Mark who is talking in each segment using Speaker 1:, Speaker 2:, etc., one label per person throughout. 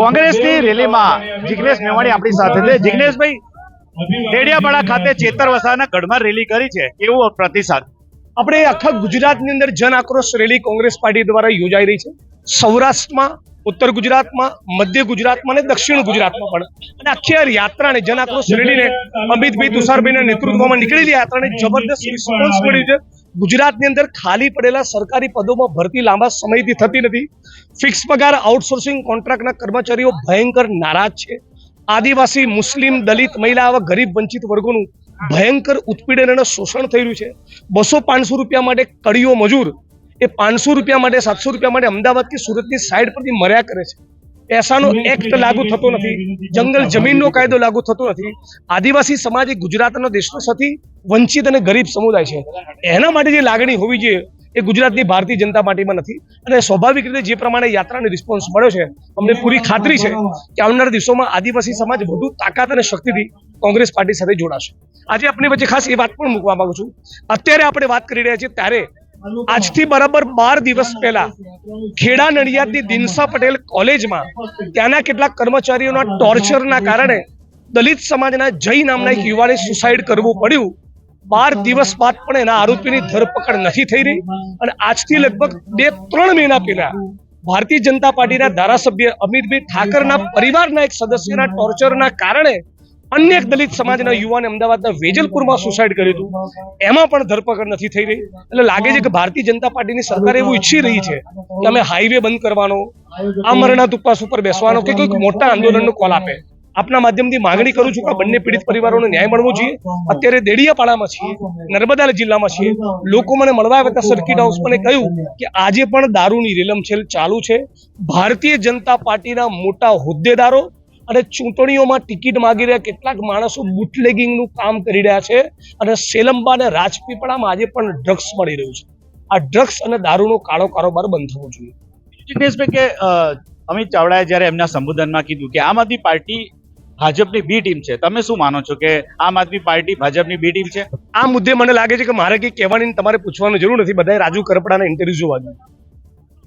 Speaker 1: કોંગ્રેસની રેલીમાં જિગ્નેશ મેવાણી આપણી સાથે છે. જિગ્નેશભાઈ ડેડિયાપાડા ખાતે ચેતરવસાના ગઢમાં રેલી કરી છે. એવો પ્રતિસાદ?
Speaker 2: આપણે આખા ગુજરાતની અંદર જન આક્રોશ રેલી કોંગ્રેસ પાર્ટી દ્વારા યોજાઈ રહી છે. સૌરાષ્ટ્રમાં, ઉત્તર ગુજરાતમાં, મધ્ય ગુજરાતમાં અને દક્ષિણ ગુજરાતમાં પણ. અને આખી આ યાત્રાને જન આક્રોશ રેલીને અમિતભાઈ તુષારભાઈના નેતૃત્વમાં નીકળેલી યાત્રાને જબરદસ્ત રિસ્પોન્સ મળ્યું છે. ગુજરાતની અંદર ખાલી પડેલા સરકારી પદોમાં ભરતી લાંબા સમયથી થતી નથી. ફિક્સ પગાર આઉટસોર્સિંગ કોન્ટ્રાક્ટના કર્મચારીઓ ભયંકર નારાજ છે. આદિવાસી, મુસ્લિમ, દલિત, મહિલા આવા ગરીબ વંચિત વર્ગોનું ભયંકર ઉત્પીડન અને શોષણ થઈ રહ્યું છે. બસો પાંચસો રૂપિયા માટે કડીઓ મજૂર એ પાંચસો રૂપિયા માટે, સાતસો રૂપિયા માટે અમદાવાદ કે સુરતની સાઈડ પરથી મર્યા કરે છે. પૈસાનો એક્ટ લાગુ થતો નથી. જંગલ જમીનનો કાયદો લાગુ થતો નથી. આદિવાસી સમાજ એ ગુજરાતનો દેશનો સૌથી વંચિત અને ગરીબ સમુદાય છે. એના માટે જે લાગણી હોવી જોઈએ એ ગુજરાતની ભારતીય જનતા પાર્ટીમાં નથી. અને સ્વાભાવિક રીતે જે પ્રમાણે યાત્રાને રિસ્પોન્સ મળ્યો છે અમને પૂરી ખાતરી છે કે આવનારા દિવસોમાં આદિવાસી સમાજ વધુ તાકાત અને શક્તિથી કોંગ્રેસ પાર્ટી સાથે જોડાશે. આજે આપણી વચ્ચે ખાસ એ વાત પણ મૂકવા માંગુ છું. અત્યારે આપણે વાત કરી રહ્યા છીએ ત્યારે આજથી બરાબર બાર દિવસ પહેલા ખેડા નડિયાદની દિનસા પટેલ કોલેજમાં ત્યાંના કેટલાક કર્મચારીઓના ટોર્ચરના કારણે દલિત સમાજના જય નામના એક યુવાને સુસાઇડ કરવું પડ્યું. બાર દિવસ બાદ પણ એના આરોપીની ધરપકડ નથી થઈ રહી અને આજથી લગભગ બે ત્રણ મહિના પહેલા ભારતીય જનતા પાર્ટીના ધારાસભ્ય અમિતભાઈ ઠાકરના પરિવારના એક સદસ્યના ટોર્ચરના કારણે અન્ય એક દલિત સમાજના યુવાને અમદાવાદના વેજલપુરમાં સુસાઇડ કર્યું હતું. એમાં પણ ધરપકડ નથી થઈ રહી. એટલે લાગે છે કે ભારતીય જનતા પાર્ટીની સરકાર એવું ઈચ્છી રહી છે કે અમે હાઈવે બંધ કરવાનો આમરણના ઉપવાસ ઉપર બેસવાનો કે કોઈક મોટા આંદોલનનો કોલ આપે. આપના માધ્યમથી માંગણી કરું છું કે આ બંને પીડિત પરિવારોને ન્યાય મળવો જોઈએ. અત્યારે દેડિયાપાડામાં છીએ નર્મદા જિલ્લામાં છીએ. લોકો મને મળવા આવ્યા સર્કિટ હાઉસ મને કહ્યું કે આજે પણ દારૂની રેલમછેલ ચાલુ છે. ભારતીય જનતા પાર્ટીના મોટા હોદ્દેદારો અને ચૂંટણીઓમાં ટિકિટ માગી રહ્યા કેટલાક માણસો બુટલેગિંગનું કામ કરી રહ્યા છે અને સેલંબા અને રાજપીપળામાં આજે પણ ડ્રગ્સ મળી રહ્યું છે. આ ડ્રગ્સ અને દારૂનો કાળો કારોબાર બંધ થવો જોઈએ.
Speaker 1: જિગ્નેશભાઈ કે અમિત ચાવડાએ જ્યારે એમના સંબોધનમાં કીધું કે આમ આદમી પાર્ટી ભાજપની બી ટીમ છે તમે શું માનો છો કે આમ આદમી પાર્ટી ભાજપની બી ટીમ છે?
Speaker 2: આ મુદ્દે મને લાગે છે કે મારે કંઈ કહેવાની તમારે પૂછવાની જરૂર નથી. બધાએ રાજુ કરપડાના ઇન્ટરવ્યુ જોવા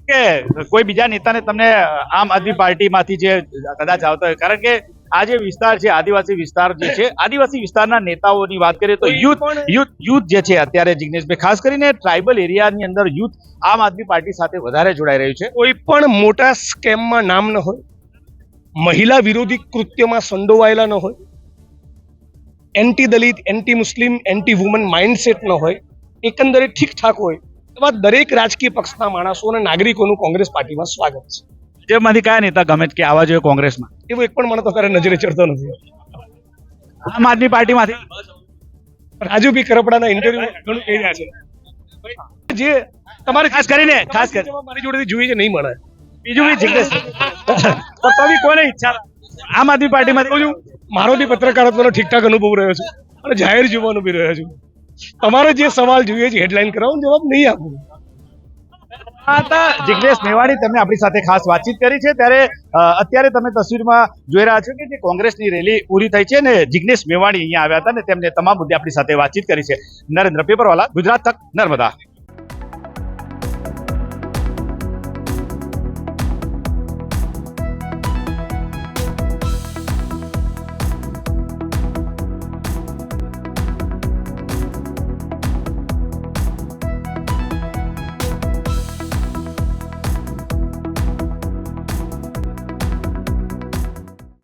Speaker 1: કે કોઈ બીજા નેતાને તમને આમ આદમી પાર્ટીમાંથી જે કદાચ આવતા હોય કારણ કે આ જે વિસ્તાર છે આદિવાસી વિસ્તાર જે છે આદિવાસી વિસ્તારના નેતાઓની વાત કરીએ તો યુથ યુથ યુથ જે છે અત્યારે જિગ્નેશભાઈ ખાસ કરીને ટ્રાઇબલ એરિયાની અંદર યુથ આમ આદમી પાર્ટી સાથે વધારે જોડાઈ રહ્યું છે.
Speaker 2: કોઈ પણ મોટા સ્કેમમાં નામ ન હોય મહિલા વિરોધી કૃત્યમાં સંડોવાયેલા ન હોય anti Dalit anti Muslim anti woman mindset ન હોય એકંદરે ઠીકઠાક હોય એવા દરેક રાજકીય પક્ષના માણસો અને નાગરિકોનું કોંગ્રેસ પાર્ટીમાં સ્વાગત છે.
Speaker 1: જેમાંથી કયા નેતા ગમે કે આવા જોઈએ કોંગ્રેસમાં?
Speaker 2: એવું એક પણ મને તો ખરે નજરે ચડતો નથી.
Speaker 1: આમ આદમી પાર્ટીમાંથી?
Speaker 2: રાજુભાઈ કરપડાના ઇન્ટરવ્યુ ઘણું કહી રહ્યા છે. જે તમારે
Speaker 1: ખાસ કરીને ખાસ કરીને
Speaker 2: મારી જોડેથી જોઈએ છે નહીં મળે.
Speaker 1: બીજું બી જિગ્નેશ. તો તો બી કોને ઈચ્છા આમ આદમી પાર્ટીમાં
Speaker 2: કહું છું મારો બી પત્રકારત્વનો ઠીકઠાક અનુભવ રહ્યો છે અને જાહેર જીવવાનો બી રહ્યો છું. તમારે જે સવાલ જોઈએ છે હેડલાઇન કરાવો, જવાબ નહીં આપું.
Speaker 1: જિગ્નેશ મેવાણી, તમે આપણી સાથે ખાસ વાતચીત કરી છે. ત્યારે અત્યારે તમે તસવીરમાં જોઈ રહ્યા છો કે જે કોંગ્રેસની રેલી પૂરી થઈ છે ને, જિગ્નેશ મેવાણી અહીંયા આવ્યા હતા ને, તેમને તમામ મુદ્દે આપણી સાથે વાતચીત કરી છે. નરેન્દ્ર, પેપરવાલા, ગુજરાત તક નર્મદા.